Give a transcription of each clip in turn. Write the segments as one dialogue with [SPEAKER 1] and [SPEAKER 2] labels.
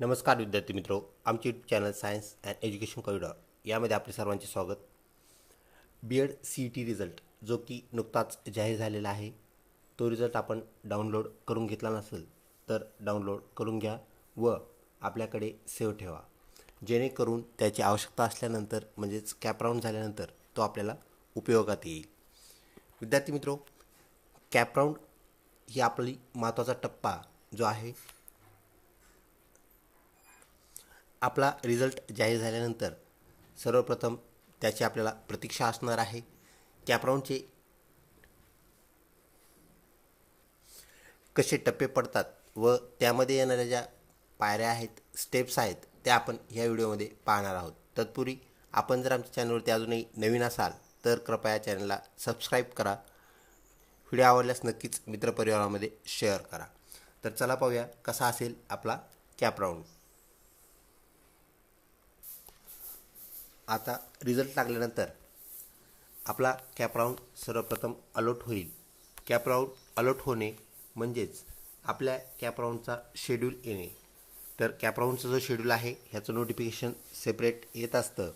[SPEAKER 1] नमस्कार विद्यार्थी मित्रो आमचे YouTube channel science and education corridor यामध्ये आपले सर्वांचे स्वागत. B Ed C T result जो की नुकताच जाहीर झालेला आहे तो रिझल्ट आपण डाउनलोड करून घेतला नसेल तर डाउनलोड करून घ्या व आपल्याकडे सेव्ह ठेवा. जेणेकरून त्याची आवश्यकता असल्यानंतर म्हणजेच कॅपराऊंड झाल्यानंतर तो आपल्याला उपयोगात येईल. विद्यार्थी मित्रो कॅपराऊंड ही आपली महत्त्वाचा टप्पा जो आहे आपला रिझल्ट जाहीर झाल्यानंतर सर्वप्रथम त्याची आपल्याला प्रतीक्षा असणार आहे. कॅपराऊंडचे कसे टप्पे पडतात व त्यामध्ये येणाऱ्या ज्या पायऱ्या आहेत स्टेप्स आहेत त्या आपण ह्या व्हिडिओमध्ये पाहणार आहोत. तत्पूर्वी आपण जर आमच्या चॅनलवरती अजूनही नवीन असाल तर कृपया चॅनलला सबस्क्राईब करा. व्हिडिओ आवडल्यास नक्कीच मित्रपरिवारामध्ये शेअर करा. तर चला पाहूया कसा असेल आपला कॅपराऊंड आता रिझल्ट लागल्यानंतर आपला कॅप राऊंड सर्वप्रथम अलॉट होईल. कॅप राऊंड अलॉट होणे म्हणजेच आपल्या कॅप राऊंडचा शेड्यूल येणे. तर कॅप राऊंडचा जो शेड्यूल आहे ह्याचं नोटिफिकेशन सेपरेट येत असतं.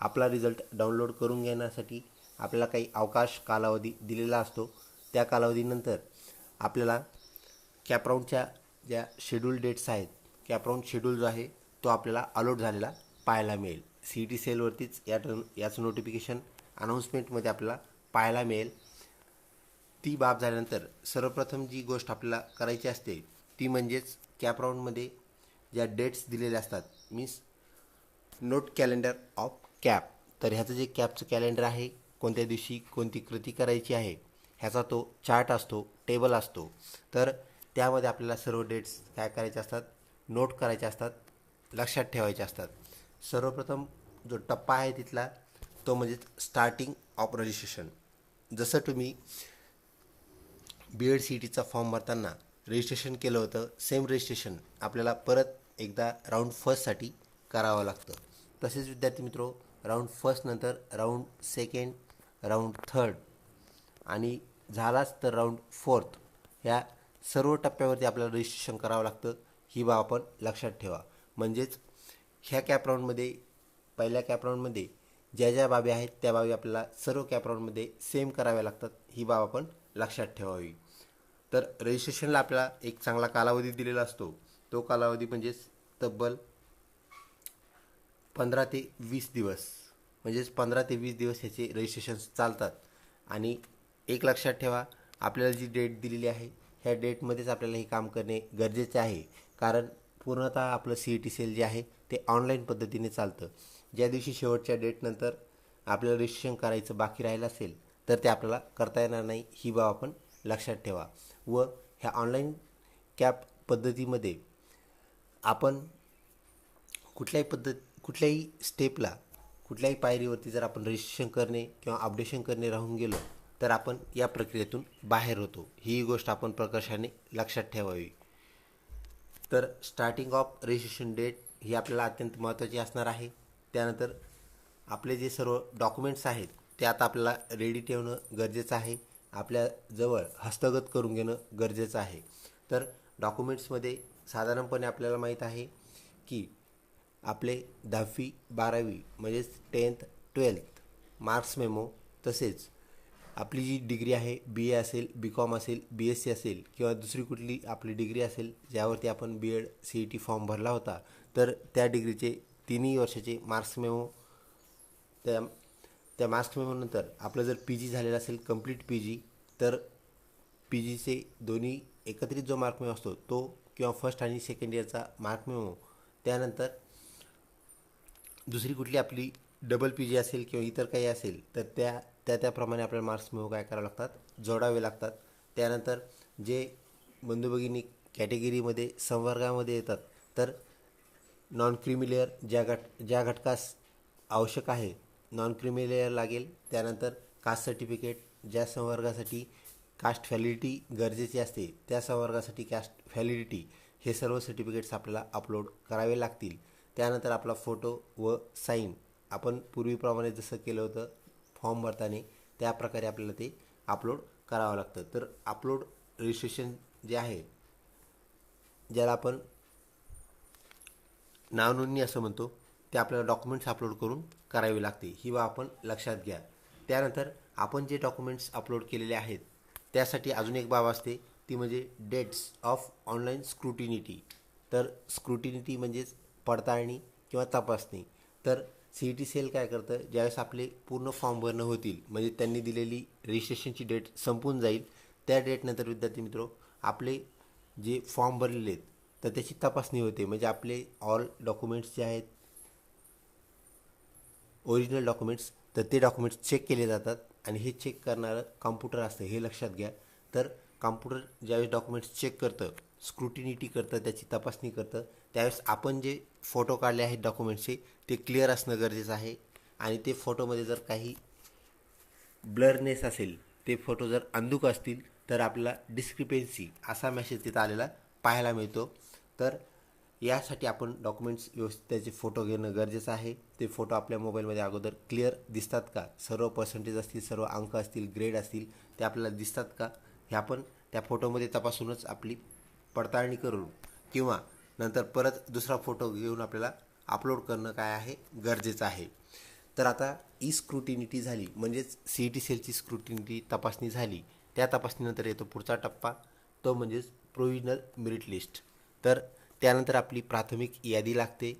[SPEAKER 1] आपला रिझल्ट डाउनलोड करून घेण्यासाठी आपल्याला काही अवकाश कालावधी दिलेला असतो. त्या कालावधीनंतर आपल्याला कॅप राऊंडच्या ज्या शेड्यूल डेट्स आहेत कॅप राऊंड शेड्यूल जो आहे तो आपल्याला अलॉट झालेला पाहायला मिळेल. सी टी सेलवरतीच या टर्म याचं नोटिफिकेशन अनाऊन्समेंटमध्ये आपल्याला पाहायला मिळेल. ती बाब झाल्यानंतर सर्वप्रथम जी गोष्ट आपल्याला करायची असते ती म्हणजेच कॅप राऊंडमध्ये ज्या डेट्स दिलेल्या असतात means note calendar of CAP तर ह्याचं जे कॅपचं कॅलेंडर आहे कोणत्या दिवशी कोणती कृती करायची आहे ह्याचा तो चार्ट असतो टेबल असतो. तर त्यामध्ये आपल्याला सर्व डेट्स काय करायचे असतात नोट करायचे असतात लक्षात ठेवायचे असतात. सर्वप्रथम जो टप्पा आहे तिथला तो म्हणजेच स्टार्टिंग ऑफ रजिस्ट्रेशन जसं तुम्ही बी एड सी टीचा फॉर्म भरताना रजिस्ट्रेशन केलं होतं सेम रजिस्ट्रेशन आपल्याला परत एकदा राऊंड फर्स्टसाठी करावं लागतं. तसेच विद्यार्थी मित्रो राऊंड फर्स्टनंतर राऊंड सेकंड राऊंड थर्ड आणि झालाच तर राऊंड फोर्थ ह्या सर्व टप्प्यावरती आपल्याला रजिस्ट्रेशन करावं लागतं. ही बाब आपण लक्षात ठेवा. म्हणजेच ह्या कॅप राऊंडमध्ये पहिल्या कॅप राऊंडमध्ये ज्या ज्या बाबी आहेत त्या बाबी आपल्याला सर्व कॅप राऊंडमध्ये सेम कराव्या लागतात ही बाब आपण लक्षात ठेवावी. तर रजिस्ट्रेशनला आपल्याला एक चांगला कालावधी दिलेला असतो. तो कालावधी म्हणजेच तब्बल पंधरा ते वीस दिवस. म्हणजेच पंधरा ते वीस दिवस ह्याचे रजिस्ट्रेशन चालतात. आणि एक लक्षात ठेवा आपल्याला जी डेट दिलेली आहे ह्या डेटमध्येच आपल्याला हे काम करणे गरजेचे आहे. कारण पूर्णतः आपलं सी ई टी सेल जे आहे ते ऑनलाईन पद्धतीने चालतं. ज्या दिवशी शेवटच्या डेटनंतर आपल्याला रजिस्ट्रेशन करायचं बाकी राहिलं असेल तर ते आपल्याला करता येणार नाही ही बाब आपण लक्षात ठेवा. व ह्या ऑनलाईन कॅप पद्धतीमध्ये आपण कुठल्याही पद्धत कुठल्याही स्टेपला कुठल्याही पायरीवरती जर आपण रजिस्ट्रेशन करणे किंवा अपडेशन करणे राहून गेलो तर आपण या प्रक्रियेतून बाहेर होतो. ही गोष्ट आपण प्रकर्षाने लक्षात ठेवावी. तर स्टार्टिंग ऑफ रजिस्ट्रेशन डेट ही आपल्याला अत्यंत महत्त्वाची असणार आहे. त्यानंतर आपले जे सर्व डॉक्युमेंट्स आहेत ते आता आपल्याला रेडी ठेवणं गरजेचं आहे. आपल्याजवळ हस्तगत करून घेणं गरजेचं आहे. तर डॉक्युमेंट्समध्ये साधारणपणे आपल्याला माहीत आहे की आपले दहावी बारावी म्हणजेच टेन्थ ट्वेल्थ मार्क्स मेमो तसेच आपली जी डिग्री आहे बी ए असेल बी कॉम असेल बी एस सी असेल किंवा दुसरी कुठली आपली डिग्री असेल ज्यावरती आपण B Ed C E T form भरला होता तर त्या डिग्रीचे तिन्ही वर्षाचे मार्क्स मेमो त्या त्या मार्क्स मेमोनंतर आपलं जर पी जी झालेलं असेल कंप्लीट पी जी तर पी जीचे दोन्ही एकत्रित जो मार्क मेमो असतो तो किंवा फर्स्ट आणि सेकंड इयरचा मार्क मेमो त्यानंतर दुसरी कुठली आपली डबल पी जी असेल किंवा इतर काही असेल तर त्या त्या त्याप्रमाणे आपल्याला मार्क्स मिळू काय करावे लागतात? जोडावे लागतात. त्यानंतर जे बंधुभगिनी कॅटेगरीमध्ये संवर्गामध्ये येतात तर नॉन क्रिमिलेअर ज्या घट ज्या घटकास आवश्यक आहे नॉन क्रिमिलेअर लागेल. त्यानंतर कास्ट सर्टिफिकेट ज्या संवर्गासाठी कास्ट व्हॅलिडिटी गरजेची असते त्या संवर्गासाठी कास्ट व्हॅलिडिटी हे सर्व सर्टिफिकेट्स आपल्याला अपलोड करावे लागतील. त्यानंतर आपला फोटो व साईन आपण पूर्वीप्रमाणे जसं केलं होतं फॉर्म भरताना त्या प्रकारे आपल्याला ते अपलोड करावं लागतं. तर अपलोड रजिस्ट्रेशन जे आहे ज्याला आपण नावनोंदणी असं म्हणतो ते आपल्याला डॉक्युमेंट्स अपलोड करून करावी लागते. ही बाब आपण लक्षात घ्या. त्यानंतर आपण जे डॉक्युमेंट्स अपलोड केलेले आहेत त्यासाठी अजून एक बाब असते ती म्हणजे डेट्स ऑफ ऑनलाईन स्क्रुटिनिटी तर स्क्रुटिनिटी म्हणजेच पडताळणी किंवा तपासणी. तर सी ई टी सेल काय करतं? ज्यावेळेस आपले पूर्ण फॉर्म भरणं होतील म्हणजे त्यांनी दिलेली रजिस्ट्रेशनची डेट संपून जाईल त्या डेटनंतर विद्यार्थी मित्रो आपले जे फॉर्म भरलेले आहेत तर त्याची तपासणी होते. म्हणजे आपले ऑल डॉक्युमेंट्स जे आहेत ओरिजिनल डॉक्युमेंट्स तर ते डॉक्युमेंट्स चेक केले जातात आणि हे चेक करणारं कॉम्प्युटर असतं हे लक्षात घ्या. तर कॉम्प्युटर ज्यावेळेस डॉक्युमेंट्स चेक करतं स्क्रुटिनिटी करतं त्याची तपासणी करतं त्यावेळेस आपण जे फोटो काढले आहेत डॉक्युमेंट्सचे ते क्लिअर असणं गरजेचं आहे. आणि ते फोटोमध्ये जर काही ब्लरनेस असेल ते फोटो जर अंधुक असतील तर आपल्याला डिस्क्रिपेन्सी असा मेसेज तिथं आलेला पाहायला मिळतो. तर यासाठी आपण डॉक्युमेंट्स व्यवस्थित त्याचे फोटो घेणं गरजेचं आहे. ते फोटो आपल्या मोबाईलमध्ये अगोदर क्लिअर दिसतात का? सर्व पर्सेंटेज असतील सर्व अंक असतील ग्रेड असतील ते आपल्याला दिसतात का? हे आपण त्या फोटोमध्ये तपासूनच आपली पडताळणी करून किंवा नंतर परत दुसरा फोटो घेऊन आपल्याला अपलोड करणं काय आहे? गरजेचं आहे. तर आता ई स्क्रुटिनिटी झाली म्हणजेच सी टी सेलची स्क्रुटिनिटी तपासणी झाली त्या तपासणीनंतर येतो पुढचा टप्पा तो म्हणजेच प्रोविजनल मेरिट लिस्ट तर त्यानंतर आपली प्राथमिक यादी लागते.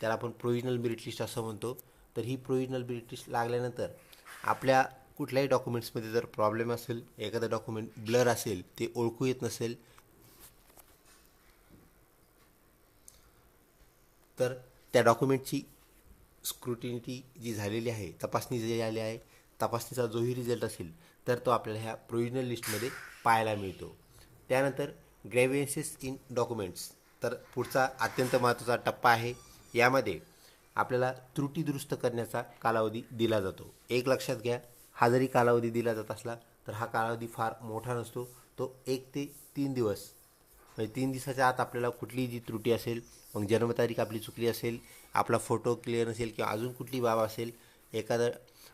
[SPEAKER 1] त्याला आपण प्रोविजनल मेरिट लिस्ट असं म्हणतो. तर ही प्रोविजनल मेरिट लिस्ट लागल्यानंतर आपल्या कुठल्याही डॉक्युमेंट्समध्ये जर प्रॉब्लेम असेल एखादं डॉक्युमेंट ब्लर असेल ते ओळखू येत नसेल तर त्या डॉक्युमेंटची स्क्रुटिनिटी जी झालेली आहे तपासणी जी झाली आहे तपासणीचा जोही रिझल्ट असेल तर तो आपल्याला ह्या प्रोविजनल लिस्टमध्ये पाहायला मिळतो. त्यानंतर ग्रॅव्हियन्सेस इन डॉक्युमेंट्स तर पुढचा अत्यंत महत्त्वाचा टप्पा आहे. यामध्ये आपल्याला त्रुटी दुरुस्त करण्याचा कालावधी दिला जातो. एक लक्षात घ्या हा जरी कालावधी दिला जात असला तर हा कालावधी फार मोठा नसतो. तो एक ते तीन दिवस म्हणजे तीन दिवसाच्या आत आपल्याला कुठलीही जी त्रुटी असेल मग जन्मतारीख आपली चुकली असेल आपला फोटो क्लिअर नसेल किंवा अजून कुठली बाब असेल एखादं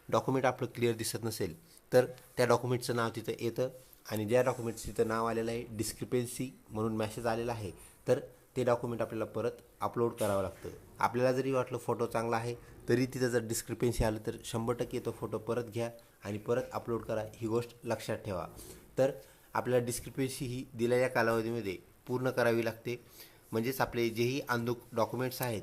[SPEAKER 1] डॉक्युमेंट आपलं क्लिअर दिसत नसेल तर त्या डॉक्युमेंटचं नाव तिथं येतं आणि ज्या डॉक्युमेंटचं तिथं नाव आलेलं आहे डिस्क्रिपेन्सी म्हणून मॅसेज आलेला आहे तर ते डॉक्युमेंट आपल्याला परत अपलोड करावं लागतं. आपल्याला जरी वाटलं फोटो चांगला आहे तरी तिथं जर डिस्क्रिपेन्सी आलं तर शंभर टक्के तो फोटो परत घ्या आणि परत अपलोड करा ही गोष्ट लक्षात ठेवा. तर आपल्याला डिस्क्रिपेन्सी ही दिलेल्या कालावधीमध्ये पूर्ण करावी लागते. म्हणजेच आपले जेही आंदो डॉक्युमेंट्स आहेत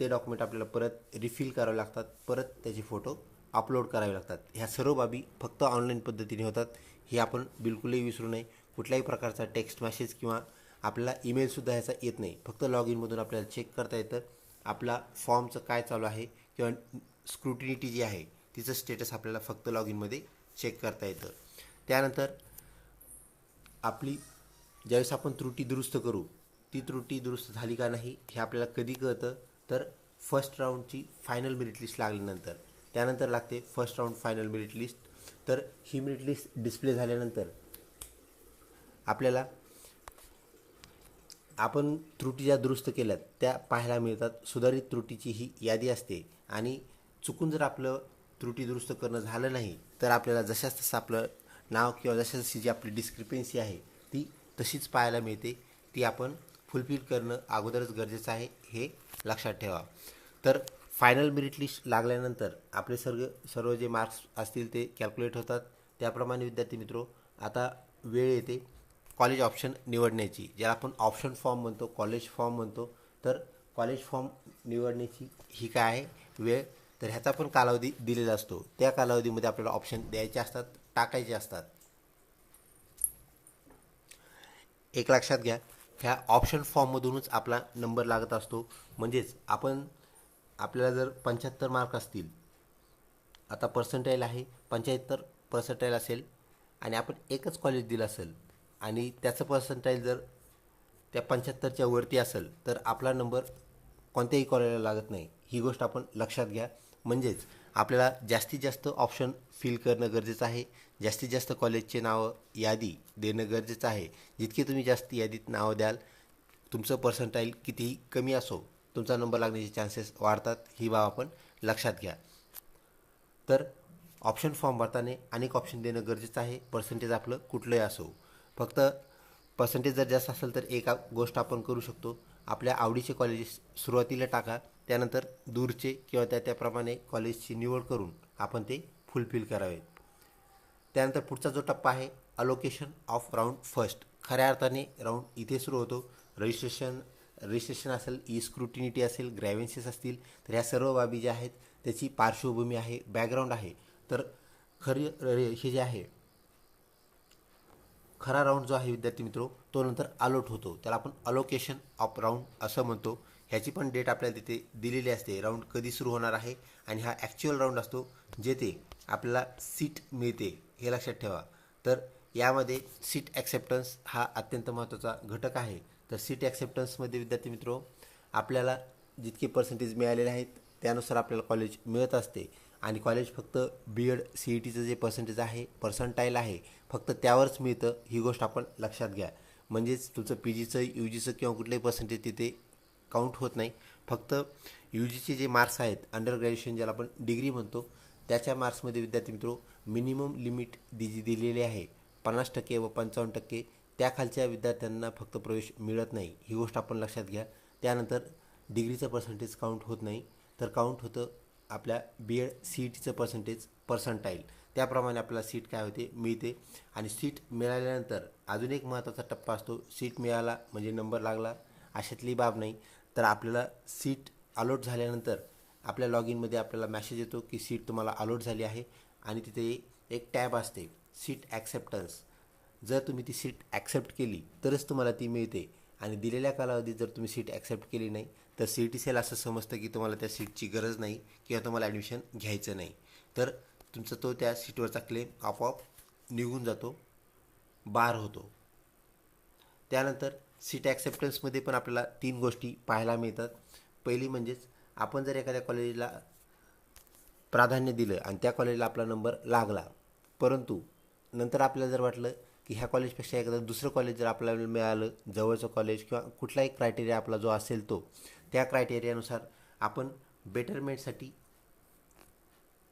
[SPEAKER 1] ते डॉक्युमेंट आपल्याला परत रिफिल करावे लागतात परत त्याचे फोटो अपलोड करावे लागतात. ह्या सर्व बाबी फक्त ऑनलाईन पद्धतीने होतात. हे आपण बिलकुलही विसरू नये. कुठल्याही प्रकारचा टेक्स्ट मेसेज किंवा आपल्याला ईमेलसुद्धा ह्याचा येत नाही. फक्त लॉग इनमधून आपल्याला चेक करता येतं. आपला फॉर्मचं काय चालू आहे किंवा स्क्रुटिनिटी जी आहे तिचं स्टेटस आपल्याला फक्त लॉग इनमध्ये चेक करता येतं. त्यानंतर आपली ज्यावेळेस आपण त्रुटी दुरुस्त करू ती त्रुटी दुरुस्त झाली का नाही हे आपल्याला कधी कळतं? तर फर्स्ट राऊंडची फायनल मेरिट लिस्ट लागल्यानंतर. त्यानंतर लागते first round final merit list तर ही मेरिट लिस्ट डिस्प्ले झाल्यानंतर आपल्याला आपण त्रुटी ज्या दुरुस्त केल्यात त्या पाहायला मिळतात. सुधारित त्रुटीची ही यादी असते. आणि चुकून जर आपलं त्रुटी दुरुस्त करणं झालं नाही तर आपल्याला जशाच तसं आपलं नाव किंवा जशा जशी जी आपली डिस्क्रिपेन्सी आहे ती तशीच पाहायला मिळते. ती आपण फुलफिल करणं अगोदरच गरजेचं आहे हे लक्षात ठेवा. तर फायनल मेरिट लिस्ट लागल्यानंतर आपले सर्व सर्व जे मार्क्स असतील ते कॅल्क्युलेट होतात. त्याप्रमाणे विद्यार्थी मित्रो आता वेळ येते कॉलेज ऑप्शन निवडण्याची. ज्याला आपण ऑप्शन फॉर्म म्हणतो कॉलेज फॉर्म म्हणतो तर कॉलेज फॉर्म निवडण्याची ही काय आहे? वेळ. तर ह्याचा पण कालावधी दिलेला असतो. त्या कालावधीमध्ये आपल्याला ऑप्शन द्यायचे असतात टाकायचे असतात. एक लक्षात घ्या. ह्या ऑप्शन फॉर्ममधूनच आपला नंबर लागत असतो. म्हणजेच आपण आपल्याला जर पंच्याहत्तर मार्क असतील आता पर्सेंटाईल आहे पंच्याहत्तर पर्सेंटाईल असेल आणि आपण एकच कॉलेज दिलं असेल आणि त्याचं पर्सेंटाईल जर त्या पंच्याहत्तरच्या वरती असेल तर आपला नंबर कोणत्याही कॉलेजला लागत नाही. ही गोष्ट आपण लक्षात घ्या. म्हणजेच आपल्याला जास्तीत जास्त ऑप्शन फिल करणं गरजेचं आहे. जास्तीत जास्त कॉलेजचे नावं यादी देणं गरजेचं आहे. जितके तुम्ही जास्त यादीत नावं द्याल तुमचं पर्सेंटाईल कितीही कमी असो तुमचा नंबर लागण्याचे चान्सेस वाढतात. ही बाब आपण लक्षात घ्या. तर ऑप्शन फॉर्म भरताना अनेक ऑप्शन देणं गरजेचं आहे. पर्सेंटेज आपलं कुठलंही असो. फक्त पर्सेंटेज जर जास्त असेल तर एक गोष्ट आपण करू शकतो. आपल्या आवडीचे कॉलेजेस सुरुवातीला टाका. त्यानंतर दूरचे किंवा त्या त्याप्रमाणे कॉलेजची निवड करून आपण ते फुलफिल करावेत. त्यानंतर पुढचा जो टप्पा आहे अलोकेशन ऑफ राऊंड फर्स्ट खऱ्या अर्थाने राऊंड इथे सुरू होतो. रजिस्ट्रेशन रजिस्ट्रेशन असेल ई स्क्रुटिनिटी असेल ग्रॅव्हन्सीस असतील तर ह्या सर्व बाबी ज्या आहेत त्याची पार्श्वभूमी आहे बॅकग्राऊंड आहे. तर खरी हे जे आहे खरा राऊंड जो आहे विद्यार्थी मित्रो तो नंतर अलोट होतो. त्याला आपण अलोकेशन ऑफ राऊंड असं म्हणतो. ह्याची पण डेट आपल्याला तिथे दिलेली असते. राऊंड कधी सुरू होणार आहे आणि हा ॲक्च्युअल राऊंड असतो जेथे आपल्याला सीट मिळते. हे लक्षात ठेवा. तर यामध्ये सीट ॲक्सेप्टन्स हा अत्यंत महत्त्वाचा घटक आहे. तर सीट ॲक्सेप्टन्समध्ये विद्यार्थी मित्रो आपल्याला जितके पर्सेंटेज मिळालेले आहेत त्यानुसार आपल्याला कॉलेज मिळत असते. आणि कॉलेज फक्त बी एड सी ई टीचं जे पर्सेंटेज आहे पर्संटाईल आहे फक्त त्यावरच मिळतं ही गोष्ट आपण लक्षात घ्या. म्हणजेच तुमचं पी जीचं यू जीचं किंवा कुठलंही पर्सेंटेज तिथे काउंट होत नाही. फक्त यू जीचे जे मार्क्स आहेत अंडर ग्रॅज्युएशन ज्याला आपण डिग्री म्हणतो त्याच्या मार्क्समध्ये विद्यार्थी मित्रो मिनिमम लिमिट दि जी दिलेली आहे पन्नास टक्के व पंचावन्न टक्के त्याखालच्या विद्यार्थ्यांना फक्त प्रवेश मिळत नाही. ही गोष्ट आपण लक्षात घ्या. त्यानंतर डिग्रीचं पर्सेंटेज काउंट होत नाही. तर काउंट होतं आपल्या बी एड सी ई टीचं पर्सेंटेज पर्सेंटाईल त्याप्रमाणे आपल्याला सीट काय होते? मिळते. आणि सीट मिळाल्यानंतर अजून एक महत्त्वाचा टप्पा असतो. सीट मिळाला म्हणजे नंबर लागला. अशातली बाब नाही. तर आपल्याला सीट अलॉट झाल्यानंतर आपल्या लॉग इनमध्ये आपल्याला मॅसेज येतो की सीट तुम्हाला अलॉट झाली आहे आणि तिथे एक टॅब असते सीट ॲक्सेप्टन्स जर तुम्ही ती सीट ॲक्सेप्ट केली तरच तुम्हाला ती मिळते. आणि दिलेल्या कालावधीत जर तुम्ही सीट ॲक्सेप्ट केली नाही तर सी टी सेल असं समजतं की तुम्हाला त्या सीटची गरज नाही किंवा तुम्हाला ॲडमिशन घ्यायचं नाही. तर तुमचा तो त्या सीटवरचा क्लेम आपोआप निघून जातो बार होतो. त्यानंतर सीट ॲक्सेप्टन्समध्ये पण आपल्याला तीन गोष्टी पाहायला मिळतात. पहिली म्हणजेच आपण जर एखाद्या कॉलेजला प्राधान्य दिलं आणि त्या कॉलेजला आपला नंबर लागला परंतु नंतर आपल्याला जर वाटलं की ह्या कॉलेजपेक्षा एखादं दुसरं कॉलेज जर आपल्याला मिळालं जवळचं कॉलेज किंवा कुठलाही क्रायटेरिया आपला जो असेल तो त्या क्रायटेरियानुसार आपण बेटरमेंटसाठी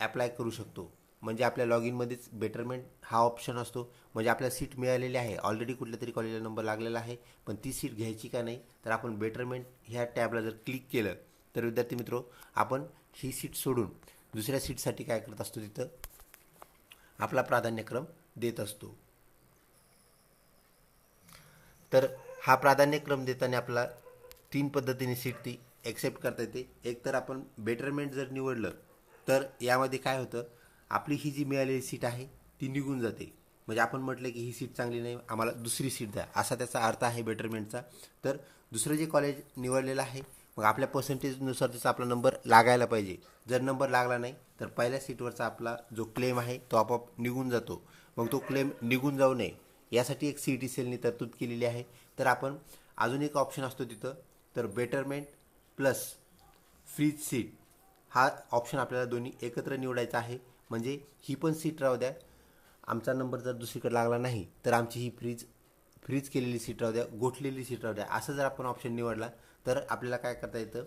[SPEAKER 1] ॲप्लाय करू शकतो. म्हणजे आपल्या लॉग इनमध्येच बेटरमेंट हा ऑप्शन असतो. म्हणजे आपल्याला सीट मिळालेली आहे. ऑलरेडी कुठल्या तरी कॉलेजला नंबर लागलेला आहे. पण ती सीट घ्यायची का नाही? तर आपण बेटरमेंट ह्या टॅबला जर क्लिक केलं तर विद्यार्थी मित्रो आपण ही सीट सोडून दुसऱ्या सीटसाठी काय करत असतो तिथं? आपला प्राधान्यक्रम देत असतो. तर हा प्राधान्यक्रम देताना आपला तीन पद्धतीने सीट ती ॲक्सेप्ट करता येते. एक तर आपण बेटरमेंट जर निवडलं तर यामध्ये काय होतं? आपली ही जी मिळालेली सीट आहे ती निघून जाते. म्हणजे आपण म्हटलं की ही सीट चांगली नाही आम्हाला दुसरी सीट द्या. असा त्याचा अर्थ आहे बेटरमेंटचा तर दुसरं जे कॉलेज निवडलेलं आहे मग आपल्या पर्सेंटेजनुसार त्याचा आपला नंबर लागायला पाहिजे. जर नंबर लागला नाही तर पहिल्या सीटवरचा आपला जो क्लेम आहे तो आपोआप निघून जातो. मग तो क्लेम निघून जाऊ नये. यासाठी एक सी टी सेलनी तरतूद केलेली आहे. तर आपण अजून एक ऑप्शन असतो तिथं. तर बेटरमेंट प्लस फ्रीज सीट हा ऑप्शन आपल्याला दोन्ही एकत्र निवडायचा आहे. म्हणजे ही पण सीट राहू द्या. आमचा नंबर जर दुसरीकडे लागला नाही तर आमची ही फ्रीज फ्रीज केलेली सीट राहू द्या गोठलेली सीट राहू द्या. असं जर आपण ऑप्शन निवडला तर आपल्याला काय करता येतं?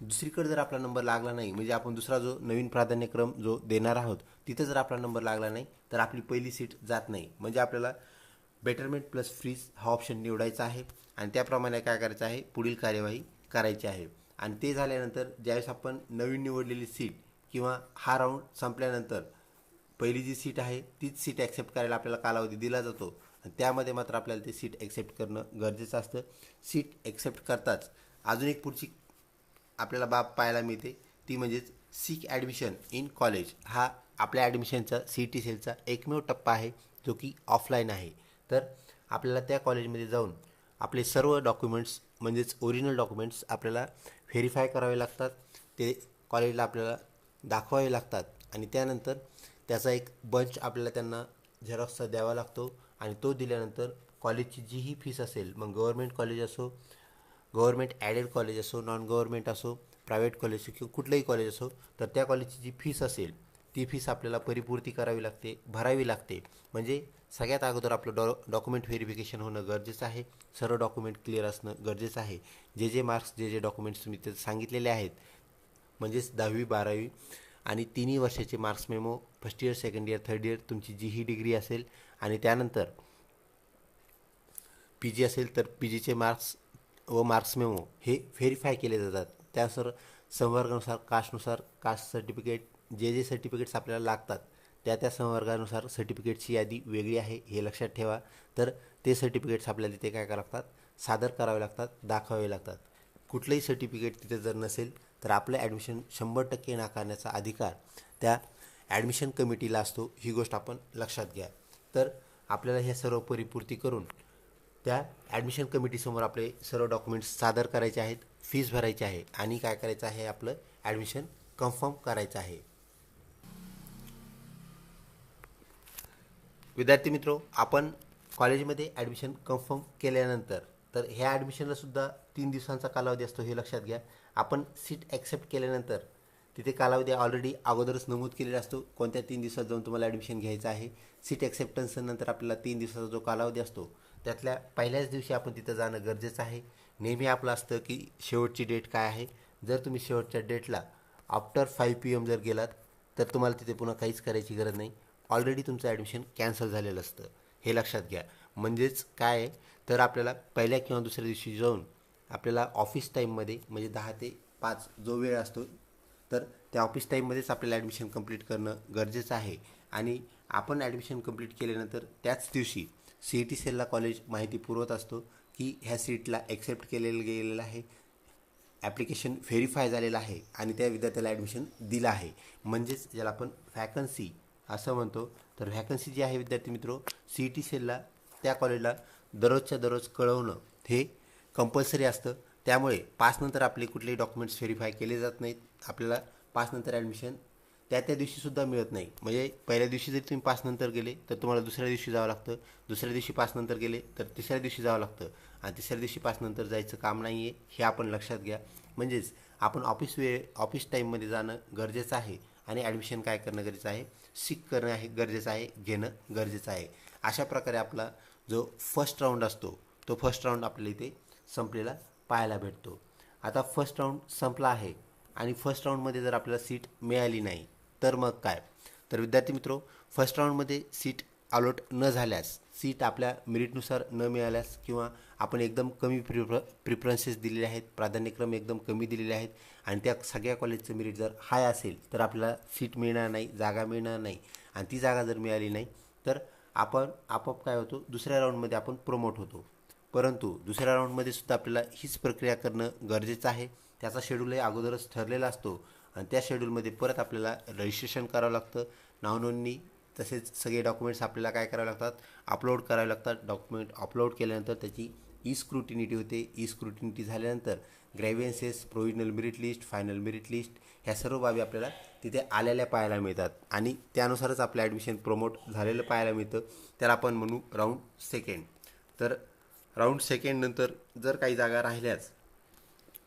[SPEAKER 1] दुसरीकडे जर आपला नंबर लागला नाही म्हणजे आपण दुसरा जो नवीन प्राधान्यक्रम जो देणार आहोत तिथं जर आपला नंबर लागला नाही तर आपली पहिली सीट जात नाही. म्हणजे आपल्याला बेटरमेंट प्लस फ्रीज हा ऑप्शन निवडायचा आहे. आणि त्याप्रमाणे काय करायचं आहे? पुढील कार्यवाही करायची आहे. आणि ते झाल्यानंतर ज्यावेळेस आपण नवीन निवडलेली सीट किंवा हा राऊंड संपल्यानंतर पहिली जी सीट आहे तीच सीट ॲक्सेप्ट करायला आपल्याला कालावधी दिला जातो. आणि त्यामध्ये मात्र आपल्याला ते सीट ॲक्सेप्ट करणं गरजेचं असतं. सीट ॲक्सेप्ट करताच अजून एक पुढची आपल्याला बाब पाहायला मिळते. ती म्हणजेच सीक ॲडमिशन इन कॉलेज हा आपल्या ॲडमिशनचा सी टी सेलचा एकमेव टप्पा आहे जो की ऑफलाईन आहे. तर आपल्याला त्या कॉलेजमध्ये जाऊन आपले सर्व डॉक्युमेंट्स म्हणजेच ओरिजिनल डॉक्युमेंट्स आपल्याला व्हेरीफाय करावे लागतात. ते कॉलेजला आपल्याला दाखवावे लागतात. आणि त्यानंतर त्याचा एक बंच आपल्याला त्यांना झेरॉक्सचा द्यावा लागतो. आणि तो दिल्यानंतर कॉलेजची जीही फीस असेल. मग गव्हर्मेंट कॉलेज असो गव्हर्मेंट ॲडेड कॉलेज असो नॉन गव्हर्मेंट असो प्रायव्हेट कॉलेज असो किंवा कुठलंही कॉलेज असो तर त्या कॉलेजची जी फीस असेल ती फीस आपल्याला परिपूर्ती करावी लागते भरावी लागते. म्हणजे सगळ्यात अगोदर आपलं डॉ डॉक्युमेंट व्हेरिफिकेशन होणं गरजेचं आहे. सर्व डॉक्युमेंट क्लिअर असणं गरजेचं आहे. जे जे मार्क्स जे जे डॉक्युमेंट्स तुम्ही ते सांगितलेले आहेत म्हणजेच दहावी बारावी आणि तिन्ही वर्षाचे marks memo first year second year third year तुमची जी ही डिग्री असेल आणि त्यानंतर पी जी असेल तर पी जीचे मार्क्स व मार्क्स मेमो हे व्हेरीफाय केले जातात. त्यानुसार संवर्गानुसार कास्टनुसार कास्ट सर्टिफिकेट जे जे सर्टिफिकेट्स आपल्याला लागतात त्या त्या संवर्गानुसार सर्टिफिकेटची यादी वेगळी आहे हे लक्षात ठेवा. तर ते सर्टिफिकेट्स आपल्याला तिथे काय करावं लागतात? सादर करावे लागतात दाखवावे लागतात. कुठलंही सर्टिफिकेट तिथे जर नसेल तर आपलं ॲडमिशन शंभर टक्के नाकारण्याचा अधिकार त्या ॲडमिशन कमिटीला असतो. ही गोष्ट आपण लक्षात घ्या. तर आपल्याला हे सर्व परिपूर्ती करून त्या ॲडमिशन कमिटीसमोर आपले सर्व डॉक्युमेंट्स सादर करायचे आहेत. फीस भरायची आहे. आणि काय करायचं आहे? आपलं ॲडमिशन कन्फर्म करायचं आहे. विद्यार्थी मित्रो आपण कॉलेजमध्ये ॲडमिशन कन्फर्म केल्यानंतर तर ह्या ॲडमिशनला सुद्धा तीन दिवसांचा कालावधी असतो हे लक्षात घ्या. आपण सीट ॲक्सेप्ट केल्यानंतर तिथे कालावधी ऑलरेडी अगोदरच नमूद केलेला असतो. कोणत्या तीन दिवसात जाऊन तुम्हाला ॲडमिशन घ्यायचं आहे? सीट ॲक्सेप्टन्सनंतर आपल्याला तीन दिवसाचा जो कालावधी असतो त्यातल्या पहिल्याच दिवशी आपण तिथं जाणं गरजेचं आहे. नेहमी आपलं असतं की शेवटची डेट काय आहे? जर तुम्ही शेवटच्या डेटला आफ्टर फाईव्ह पी एम जर गेलात तर तुम्हाला तिथे पुन्हा काहीच करायची गरज नाही. ऑलरेडी तुमचं ॲडमिशन कॅन्सल झालेलं असतं. हे लक्षात घ्या. म्हणजेच काय आहे? तर आपल्याला पहिल्या किंवा दुसऱ्या दिवशी जाऊन आपल्याला ऑफिस टाईममध्ये म्हणजे दहा ते पाच जो वेळ असतो तर त्या ऑफिस टाईममध्येच आपल्याला ॲडमिशन कंप्लीट करणं गरजेचं आहे. आणि आपण ॲडमिशन कंप्लीट केल्यानंतर त्याच दिवशी सी ई टी सेलला कॉलेज माहिती पुरवत असतो की ह्या सीटला ॲक्सेप्ट केलेलं गेलेलं आहे ॲप्लिकेशन व्हेरीफाय झालेलं आहे आणि त्या विद्यार्थ्याला ॲडमिशन दिलं आहे. म्हणजेच ज्याला आपण व्हॅकन्सी असं म्हणतो तर व्हॅकन्सी जी आहे विद्यार्थी मित्रो सी ई टी सेलला त्या कॉलेजला दररोजच्या दररोज कळवणं हे कंपल्सरी असतं. त्यामुळे पाचनंतर आपले कुठलेही डॉक्युमेंट्स व्हेरीफाय केले जात नाहीत. आपल्याला पाचनंतर ॲडमिशन त्या त्या दिवशीसुद्धा मिळत नाही. म्हणजे पहिल्या दिवशी जरी तुम्ही पाचनंतर गेले तर तुम्हाला दुसऱ्या दिवशी जावं लागतं. दुसऱ्या दिवशी पाचनंतर गेले तर तिसऱ्या दिवशी जावं लागतं. आणि तिसऱ्या दिवशी पाचनंतर जायचं काम नाही आहे हे आपण लक्षात घ्या. म्हणजेच आपण ऑफिस वेळ ऑफिस टाईममध्ये जाणं गरजेचं आहे. आणि ॲडमिशन काय करणं गरजेचं आहे? सीक करणं आहे गरजेचं आहे घेणं गरजेचं आहे. अशा प्रकारे आपला जो फर्स्ट राऊंड असतो तो फर्स्ट राऊंड आपल्याला इथे संपलेला पाहायला भेटतो. आता फर्स्ट राऊंड संपला आहे आणि फर्स्ट राऊंडमध्ये जर आपल्याला सीट मिळाली नाही तर मग काय? तर विद्यार्थी मित्रो फर्स्ट राऊंडमध्ये सीट अलॉट न झाल्यास सीट आपल्या मेरिटनुसार न मिळाल्यास किंवा आपण एकदम कमी प्रिफ प्रिफरन्सेस दिलेले आहेत प्राधान्यक्रम एकदम कमी दिलेले आहेत आणि त्या सगळ्या कॉलेजचं मेरिट जर हाय असेल तर आपल्याला सीट मिळणार नाही जागा मिळणार नाही आणि ती जागा जर मिळाली नाही तर आपण आपोआप काय होतो? दुसऱ्या राऊंडमध्ये आपण प्रमोट होतो. परंतु दुसऱ्या राऊंडमध्ये सुद्धा आपल्याला हीच प्रक्रिया करणं गरजेचं आहे. त्याचा शेड्यूलही अगोदरच ठरलेला असतो आणि त्या शेड्यूलमध्ये परत आपल्याला रजिस्ट्रेशन करावं लागतं. नावनोंदणी तसेच सगळे डॉक्युमेंट्स आपल्याला काय करावे लागतात? अपलोड करावे लागतात. डॉक्युमेंट अपलोड केल्यानंतर त्याची ई स्क्रुटिनिटी होते. ई स्क्रुटिनिटी झाल्यानंतर grievances provisional merit list final merit list ह्या सर्व बाबी आपल्याला तिथे आलेल्या पाहायला मिळतात. आणि त्यानुसारच आपलं ॲडमिशन प्रमोट झालेलं पाहायला मिळतं. त्याला आपण म्हणू राऊंड सेकंड तर राऊंड सेकंड नंतर जर काही जागा राहिल्याच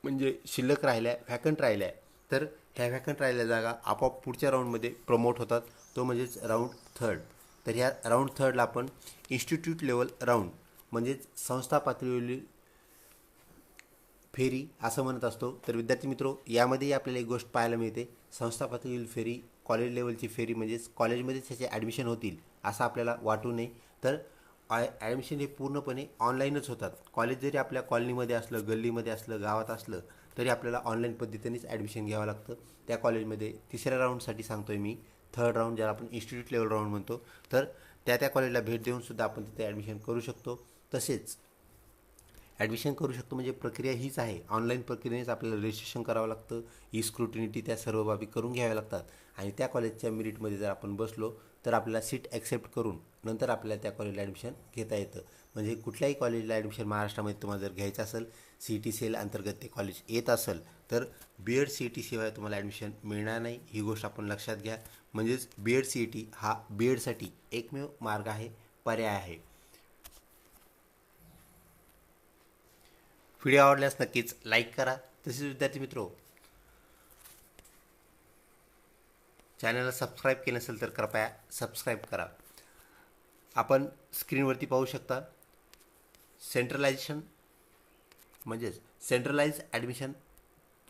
[SPEAKER 1] म्हणजे शिल्लक राहिल्या व्हॅकंट राहिल्या तर ह्या व्हॅकंट राहिल्या जागा आपोआप पुढच्या राऊंडमध्ये प्रमोट होतात. तो म्हणजेच राऊंड थर्ड तर ह्या राऊंड थर्डला आपण इन्स्टिट्यूट लेवल राऊंड म्हणजेच संस्था पातळीवरील फेरी असं म्हणत असतो. तर विद्यार्थी मित्रो यामध्येही आपल्याला एक गोष्ट पाहायला मिळते. संस्था पातळीवरील फेरी कॉलेज लेवलची फेरी म्हणजेच कॉलेजमध्येच त्याचे ॲडमिशन होतील असं आपल्याला वाटू नये. तर आय ॲडमिशन हे पूर्णपणे ऑनलाईनच होतात. कॉलेज जरी आपल्या कॉलनीमध्ये असलं गल्लीमध्ये असलं गावात असलं तरी आपल्याला ऑनलाईन पद्धतीनेच ॲडमिशन घ्यावं लागतं. त्या कॉलेजमध्ये तिसऱ्या राऊंडसाठी सांगतो आहे मी. थर्ड राऊंड ज्याला आपण इन्स्टिट्यूट लेवल राऊंड म्हणतो तर त्या त्या कॉलेजला भेट देऊनसुद्धा आपण तिथे ॲडमिशन करू शकतो. तसेच ॲडमिशन करू शकतो म्हणजे प्रक्रिया हीच आहे. ऑनलाईन प्रक्रियेनेच आपल्याला रजिस्ट्रेशन करावं लागतं. ई स्क्रुटिनिटी त्या सर्व बाबी करून घ्याव्या लागतात. आणि त्या कॉलेजच्या मेरिटमध्ये जर आपण बसलो तर आपल्याला सीट ॲक्सेप्ट करून नंतर आपल्याला त्या कॉलेजला ॲडमिशन घेता येतं. म्हणजे कुठल्याही कॉलेजला ॲडमिशन महाराष्ट्रामध्ये तुम्हाला जर घ्यायचं असेल सी टी सी एल अंतर्गत ते कॉलेज येत असेल तर B Ed C E T शिवाय तुम्हाला ॲडमिशन मिळणार नाही. ही गोष्ट आपण लक्षात घ्या. म्हणजेच B Ed C E T हा बी एडसाठी एकमेव मार्ग आहे पर्याय आहे. व्हिडिओ आवडल्यास नक्कीच लाईक करा. तसेच विद्यार्थी मित्रो चॅनलला सबस्क्राईब केलं नसेल तर कृपया सबस्क्राईब करा. आपण स्क्रीनवरती पाहू शकता सेंट्रलायझेशन म्हणजेच सेंट्रलाइज ॲडमिशन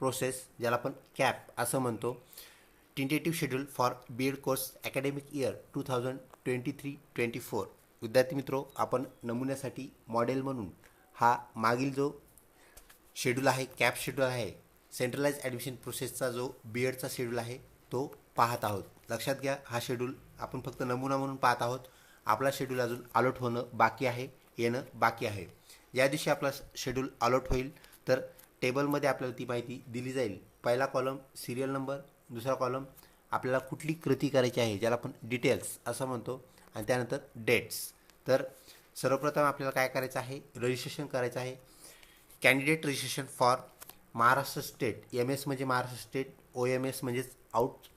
[SPEAKER 1] प्रोसेस ज्याला आपण कॅप असं म्हणतो. Tentative schedule for B Ed course academic year two thousand twenty three twenty four विद्यार्थी मित्रो आपण नमुन्यासाठी मॉडेल म्हणून हा मागील जो शेड्यूल आहे कॅप शेड्यूल आहे सेंट्रलाइज ॲडमिशन प्रोसेसचा जो बी एडचा शेड्यूल आहे तो पाहत आहोत. लक्षात घ्या हा शेड्यूल आपण फक्त नमुना म्हणून पाहत आहोत. आपला शेड्यूल अजून अलॉट होणं बाकी आहे येणं बाकी आहे. ज्या दिवशी आपला शेड्यूल अलॉट होईल तर टेबलमध्ये आपल्याला ती माहिती दिली जाईल. पहिला कॉलम सिरियल नंबर दुसरा कॉलम आपल्याला कुठली कृती करायची आहे ज्याला आपण डिटेल्स असं म्हणतो आणि त्यानंतर डेट्स तर सर्वप्रथम आपल्याला काय करायचं आहे? रजिस्ट्रेशन करायचं आहे. Candidate registration for Maharashtra state M S म्हणजे Maharashtra state O M S म्हणजेच out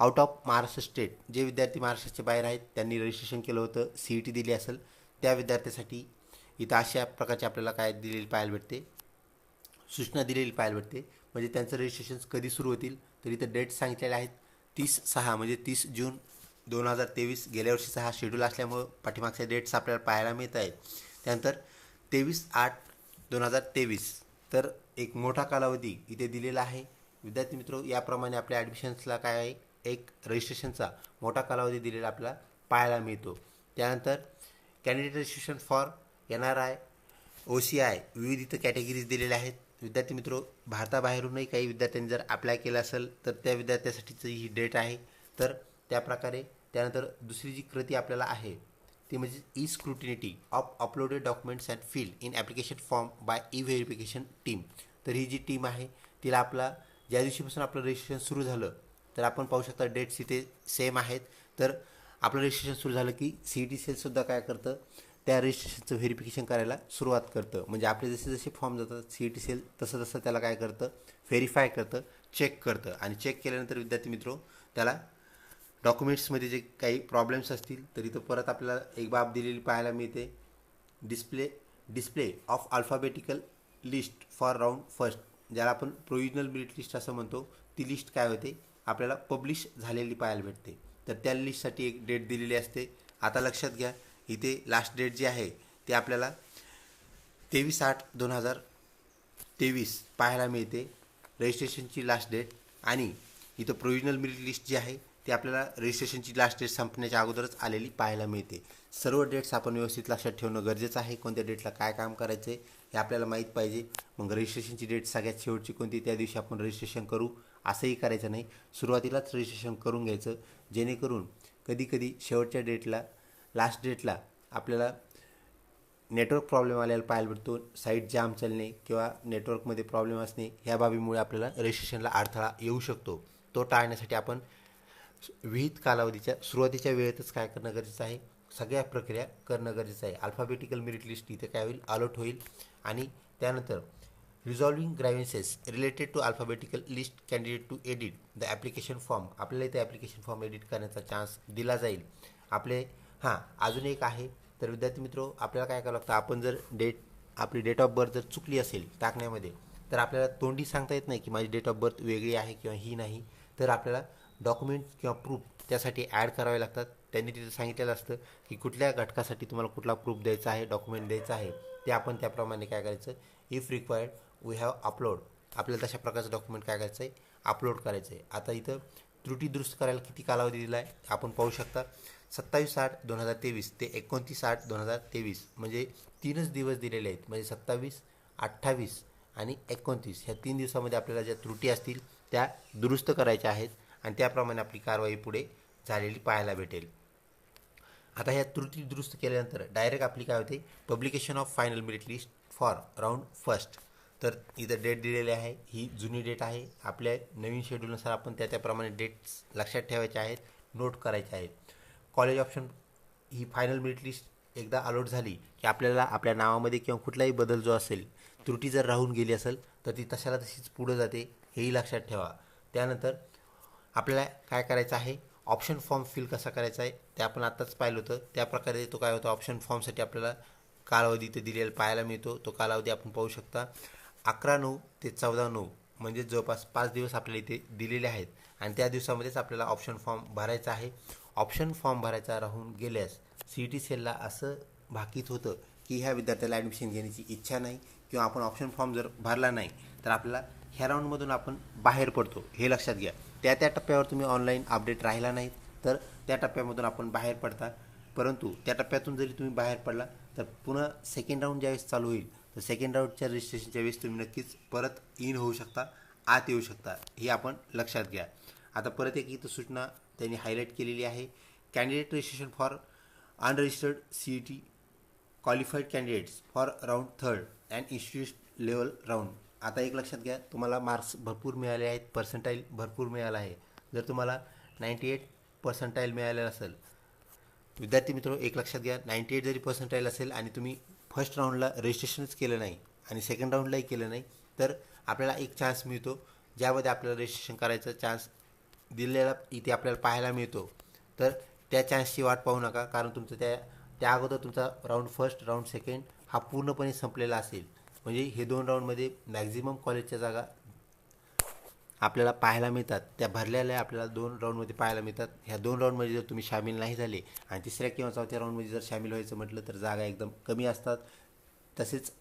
[SPEAKER 1] out of Maharashtra state जे विद्यार्थी महाराष्ट्राच्या बाहेर आहेत त्यांनी रजिस्ट्रेशन केलं होतं सी ई टी दिली असेल त्या विद्यार्थ्यासाठी इथं अशा प्रकारचे आपल्याला काय दिलेली पाहायला भेटते? सूचना दिलेली पाहायला भेटते. म्हणजे त्यांचं रजिस्ट्रेशन कधी सुरू होतील तर इथं डेट सांगितलेले आहेत तीस सहा म्हणजे तीस जून दोन हजार तेवीस गेल्या वर्षीचा हा शेड्यूल असल्यामुळं पाठीमागच्या डेट्स आपल्याला पाहायला मिळत आहेत. त्यानंतर तेवीस आठ दोन हजार तेवीस तर एक मोठा कालावधी इथे दिलेला आहे. विद्यार्थी मित्र याप्रमाणे आपल्या ॲडमिशन्सला काय आहे? एक रजिस्ट्रेशनचा मोठा कालावधी दिलेला आपल्याला पाहायला मिळतो. त्यानंतर candidate registration for N R I O C I विविध इथं कॅटेगरीज दिलेल्या आहेत. विद्यार्थी मित्र भारताबाहेरूनही काही विद्यार्थ्यांनी जर अप्लाय केलं असेल तर त्या विद्यार्थ्यासाठीची ही डेट आहे. तर त्याप्रकारे त्यानंतर दुसरी जी कृती आपल्याला आहे ती म्हणजे E scrutiny of uploaded documents and filled in application form by E verification team तर ही जी टीम आहे तिला आपला ज्या दिवशीपासून आपलं रजिस्ट्रेशन सुरू झालं तर आपण पाहू शकता डेट्स इथे सेम आहेत. तर आपलं रजिस्ट्रेशन सुरू झालं की सी ई टी सेलसुद्धा काय करतं? त्या रजिस्ट्रेशनचं व्हेरिफिकेशन करायला सुरुवात करतं. म्हणजे आपले जसे जसे फॉर्म जातात सी ई टी सेल तसं तसं त्याला काय करतं? व्हेरीफाय करतं चेक करतं. आणि चेक केल्यानंतर विद्यार्थी मित्रो त्याला डॉक्युमेंट्समध्ये जे काही प्रॉब्लेम्स असतील तर इथं परत आपल्याला एक बाब दिलेली पाहायला मिळते. Display display of alphabetical list for round first ज्याला आपण प्रोविजनल मेरिट लिस्ट असं म्हणतो ती लिस्ट काय होते? आपल्याला पब्लिश झालेली पाहायला भेटते. तर त्या लिस्टसाठी एक डेट दिलेली असते. आता लक्षात घ्या इथे लास्ट डेट जी आहे ते आपल्याला तेवीस आठ दोन हजार तेवीस पाहायला मिळते. रजिस्ट्रेशनची लास्ट डेट आणि इथं प्रोविजनल मेरिट लिस्ट जी आहे ती आपल्याला रजिस्ट्रेशनची लास्ट डेट संपण्याच्या अगोदरच आलेली पाहायला मिळते. सर्व डेट्स आपण व्यवस्थित लक्षात ठेवणं गरजेचं आहे. कोणत्या डेटला काय काम करायचं आहे हे आपल्याला माहीत पाहिजे. मग रजिस्ट्रेशनची डेट सगळ्यात शेवटची कोणती त्या दिवशी आपण रजिस्ट्रेशन करू. असंही करायचं नाही. सुरुवातीलाच रजिस्ट्रेशन करून घ्यायचं. जेणेकरून कधीकधी शेवटच्या डेटला लास्ट डेटला आपल्याला नेटवर्क प्रॉब्लेम आलेला पाहायला भेटतो. साईट जाम चालणे किंवा नेटवर्कमध्ये प्रॉब्लेम असणे ह्या बाबीमुळे आपल्याला रजिस्ट्रेशनला अडथळा येऊ शकतो. तो टाळण्यासाठी आपण विहित कालावधीच्या सुरुवातीच्या वेळेतच काय करणं गरजेचं आहे? सगळ्या प्रक्रिया करणं गरजेचं आहे. अल्फाबेटिकल मेरिट लिस्ट इथे काय होईल? अलर्ट होईल. आणि त्यानंतर resolving grievances related to alphabetical list candidate to edit the application form आपल्याला इथे ॲप्लिकेशन फॉर्म एडिट करण्याचा चान्स दिला जाईल. आपले हां अजून एक आहे. तर विद्यार्थी मित्र आपल्याला काय करावं लागतं? आपण जर डेट आपली डेट ऑफ बर्थ जर चुकली असेल टाकण्यामध्ये तर आपल्याला तोंडी सांगता येत नाही की माझी डेट ऑफ बर्थ वेगळी आहे किंवा ही नाही. तर आपल्याला डॉक्युमेंट किंवा प्रूफ त्यासाठी ॲड करावे लागतात. त्यांनी तिथे सांगितलेलं असतं की कुठल्या घटकासाठी तुम्हाला कुठला प्रूफ द्यायचा आहे डॉक्युमेंट द्यायचं आहे ते आपण त्याप्रमाणे काय करायचं? If required we have upload आपल्याला तशा प्रकारचं डॉक्युमेंट काय करायचं आहे अपलोड करायचं आहे आता इथं त्रुटी दुरुस्त करायला किती कालावधी दिला आहे आपण पाहू शकता. सत्तावीस आठ दोन हजार तेवीस ते एकोणतीस आठ दोन हजार तेवीस. म्हणजे तीनच दिवस दिलेले आहेत. म्हणजे सत्तावीस अठ्ठावीस आणि एकोणतीस. ह्या तीन दिवसामध्ये आपल्याला ज्या त्रुटी असतील त्या दुरुस्त करायच्या आहेत आणि त्याप्रमाणे आपली कारवाई पुढे झालेली पाहायला भेटेल. आता ह्या त्रुटी दुरुस्त केल्यानंतर डायरेक्ट आपली काय होते? Publication of final merit list for round first तर इथं डेट दिलेली आहे. ही जुनी डेट आहे. आपल्या नवीन शेड्यूलनुसार आपण त्या त्याप्रमाणे डेट्स लक्षात ठेवायचे आहेत नोट करायचे आहेत. कॉलेज ऑप्शन ही फायनल मेरिट लिस्ट एकदा अलॉट झाली की आपल्याला आपल्या नावामध्ये किंवा कुठलाही बदल जो असेल त्रुटी जर राहून गेली असेल तर ती तशाला तशीच पुढं जाते हेही लक्षात ठेवा. त्यानंतर आपल्याला काय करायचं आहे? ऑप्शन फॉर्म फिल कसा करायचा आहे? ते आपण आत्ताच पाहिलं होतं. त्याप्रकारे तो काय होतो? ऑप्शन फॉर्मसाठी आपल्याला कालावधी इथे दिलेला पाहायला मिळतो. तो कालावधी आपण पाहू शकता. अकरा नऊ ते चौदा नऊ म्हणजे जवळपास पाच दिवस आपल्याला इथे दिलेले आहेत. आणि त्या दिवसामध्येच आपल्याला ऑप्शन फॉर्म भरायचा आहे. ऑप्शन फॉर्म भरायचा राहून गेल्यास सी टी सेलला असं भाकीत होतं की ह्या विद्यार्थ्याला ॲडमिशन घेण्याची इच्छा नाही किंवा आपण ऑप्शन फॉर्म जर भरला नाही तर आपल्याला ह्या राऊंडमधून आपण बाहेर पडतो. हे लक्षात घ्या. त्या त्या टप्प्यावर तुम्ही ऑनलाईन अपडेट राहिला नाही तर त्या टप्प्यामधून आपण बाहेर पडता. परंतु त्या टप्प्यातून जरी तुम्ही बाहेर पडला तर पुन्हा सेकंड राऊंड ज्यावेळेस चालू होईल तर सेकंड राऊंडच्या रजिस्ट्रेशनच्या वेळेस तुम्ही नक्कीच परत इन होऊ शकता आत येऊ शकता हे आपण लक्षात घ्या. आता परत एक इथं सूचना त्यांनी हायलाईट केलेली आहे. Candidate registration for unregistered C E T qualified candidates for round third and institute level round आता एक लक्षात घ्या तुम्हाला मार्क्स भरपूर मिळाले आहेत पर्सेंटाईल भरपूर मिळाला आहे. जर तुम्हाला नाईंटी एट पर्सेंटाईल मिळालेलं असेल विद्यार्थी मित्र एक लक्षात घ्या नाईंटी एट जरी पर्सेंटाईल असेल आणि तुम्ही फर्स्ट राऊंडला रजिस्ट्रेशनच केलं नाही आणि सेकंड राऊंडलाही केलं नाही तर आपल्याला एक चान्स मिळतो. ज्यामध्ये आपल्याला रजिस्ट्रेशन करायचा चान्स दिलेला इथे आपल्याला पाहायला मिळतो. तर त्या चान्सची वाट पाहू नका कारण तुमचं त्या त्या अगोदर तुमचा राऊंड फर्स्ट राऊंड सेकंड हा पूर्णपणे संपलेला असेल. म्हणजे हे दोन राऊंडमध्ये मॅक्झिमम कॉलेजच्या जागा आपल्याला पाहायला मिळतात. त्या भरलेल्या आपल्याला दोन राऊंडमध्ये पाहायला मिळतात. ह्या दोन राऊंडमध्ये जर तुम्ही सामील नाही झाले आणि तिसऱ्या किंवा चौथ्या राऊंडमध्ये जर सामील व्हायचं म्हटलं तर जागा एकदम कमी असतात. तसेच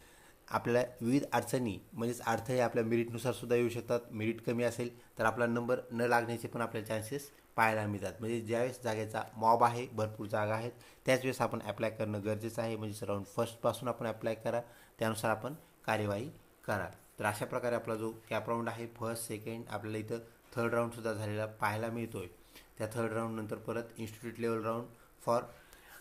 [SPEAKER 1] आपल्या विविध अडचणी म्हणजेच अडथळे आपल्या मेरिटनुसार सुद्धा येऊ शकतात. मेरिट कमी असेल तर आपला नंबर न लागण्याचे पण आपल्याला चान्सेस पाहायला मिळतात. म्हणजे ज्यावेळेस जागेचा मॉब आहे भरपूर जागा आहेत त्याच वेळेस आपण ॲप्लाय करणं गरजेचं आहे. म्हणजेच राऊंड फर्स्टपासून आपण ॲप्लाय करा त्यानुसार आपण कार्यवाही करा. तर अशा प्रकारे आपला जो कॅप राऊंड आहे फर्स्ट सेकंड आपल्याला इथं थर्ड राऊंडसुद्धा झालेला पाहायला मिळतो आहे त्या थर्ड राऊंडनंतर परत इन्स्टिट्यूट लेवल राऊंड फॉर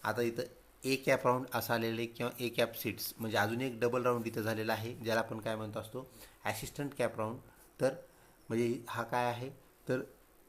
[SPEAKER 1] आता इथं ए कॅप राऊंड असं आलेलं आहे किंवा ए कॅप सीट्स म्हणजे अजून एक डबल राऊंड इथं झालेला आहे ज्याला आपण काय म्हणतो असतो? ॲसिस्टंट कॅप राऊंड तर म्हणजे हा काय आहे? तर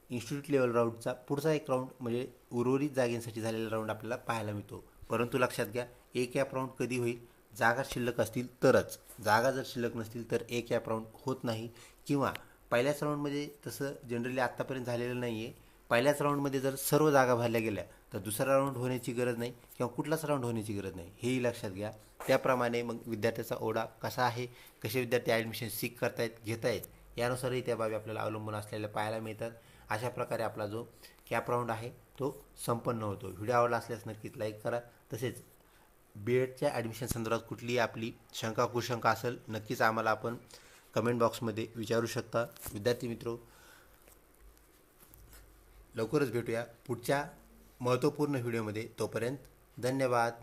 [SPEAKER 1] इन्स्टिट्यूट लेवल राऊंडचा पुढचा एक राऊंड म्हणजे उर्वरित जागेंसाठी झालेला राऊंड आपल्याला पाहायला मिळतो. परंतु लक्षात घ्या ए कॅप राऊंड कधी होईल? जागा शिल्लक असतील तरच. जागा जर शिल्लक नसतील तर एक कॅप राऊंड होत नाही. किंवा पहिल्याच राऊंडमध्ये तसं जनरली आत्तापर्यंत झालेलं नाही आहे पहिल्याच राऊंडमध्ये जर सर्व जागा भरल्या गेल्या तर दुसरा राऊंड होण्याची गरज नाही किंवा कुठलाच राऊंड होण्याची गरज नाही. हेही लक्षात घ्या. त्याप्रमाणे मग विद्यार्थ्याचा ओढा कसा आहे? कसे विद्यार्थी ॲडमिशन सीक करतायत घेत आहेत यानुसारही त्या बाबी आपल्याला अवलंबून असलेल्या पाहायला मिळतात. अशा प्रकारे आपला जो कॅप राऊंड आहे तो संपन्न होतो. व्हिडिओ आवडला असल्यास नक्कीच लाईक करा. तसेच बी एडच्या ॲडमिशन संदर्भात कुठलीही आपली शंका कुशंका असेल नक्कीच आम्हाला आपण कमेंट बॉक्समध्ये विचारू शकता. विद्यार्थी मित्रो लवकरच भेटूया पुढच्या महत्त्वपूर्ण व्हिडिओमध्ये तोपर्यंत धन्यवाद.